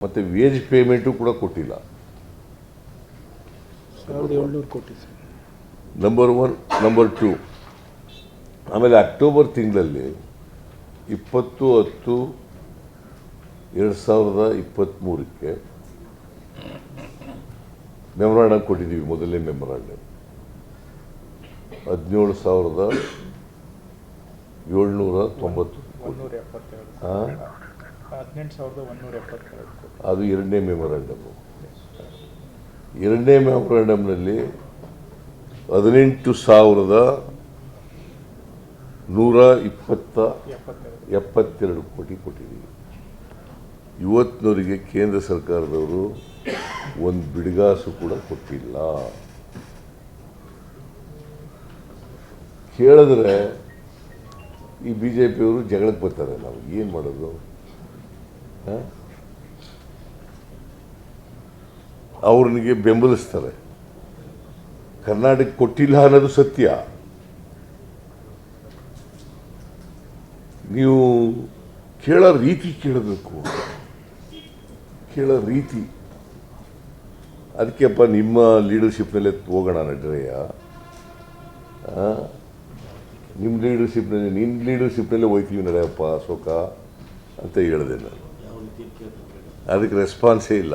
ಮತ್ತು wage payment ಕೂಡ ಕೊಟ್ಟಿಲ್ಲ. ನಂಬರ್ ಒನ್ ನಂಬರ್ ಟು ಆಮೇಲೆ ಅಕ್ಟೋಬರ್ ತಿಂಗಳಲ್ಲಿ ಇಪ್ಪತ್ತು ಹತ್ತು ಎರಡು ಸಾವಿರದ ಇಪ್ಪತ್ತ್ಮೂರಕ್ಕೆ ಮೆಮೊರಾಂಡಮ್ ಕೊಟ್ಟಿದ್ದೀವಿ ಮೊದಲನೇ ಮೆಮೊರಾಂಡಮ್ ಹದಿನೇಳು ಸಾವಿರದ ಏಳ್ನೂರ ತೊಂಬತ್ತು. ಹಾಂ. ಹದಿನೆಂಟು ಸಾವಿರದ ಒಂದೂರ ಎಪ್ಪತ್ತೆರಡು. ಅದು ಎರಡನೇ ಮೆಮೊರಾಂಡಮು ಎರಡನೇ ಮೆಮೊರಾಂಡಮ್ನಲ್ಲಿ ಹದಿನೆಂಟು ಸಾವಿರದ ನೂರ ಇಪ್ಪತ್ತ ಎಪ್ಪತ್ತೆರಡು ಕೋಟಿ ಕೊಟ್ಟಿದ್ದೀವಿ. ಇವತ್ತಿನವರಿಗೆ ಕೇಂದ್ರ ಸರ್ಕಾರದವರು ಒಂದು ಬಿಡಿಗಾಸು ಕೂಡ ಕೊಟ್ಟಿಲ್ಲ. ಕೇಳಿದ್ರೆ ಈ ಬಿ ಜೆ ಪಿಯವರು ಜಗಳಕ್ಕೆ ಬರ್ತಾರೆ. ನಾವು ಏನು ಮಾಡೋದು? ಅವ್ರನಿಗೆ ಬೆಂಬಲಿಸ್ತಾರೆ. ಕರ್ನಾಟಕ ಕೊಟ್ಟಿಲ್ಲ ಅನ್ನೋದು ಸತ್ಯ. ನೀವು ಕೇಳೋ ರೀತಿ ಕೇಳಬೇಕು. ಕೇಳೋ ರೀತಿ. ಅದಕ್ಕೆಪ್ಪ ನಿಮ್ಮ ಲೀಡರ್ಶಿಪ್ನಲ್ಲೇ ಹೋಗೋಣ ನಡ್ರಯ್ಯ? ನಿಮ್ಮ ಲೀಡರ್ಶಿಪ್ನಲ್ಲಿ, ನಿನ್ನ ಲೀಡರ್ಶಿಪ್ನಲ್ಲೇ ಹೋಯ್ತೀವಿ ನಡೆಯಪ್ಪ ಅಶೋಕ ಅಂತ ಹೇಳಿದೆ ನಾನು. ಅದಕ್ಕೆ ರೆಸ್ಪಾನ್ಸೇ ಇಲ್ಲ.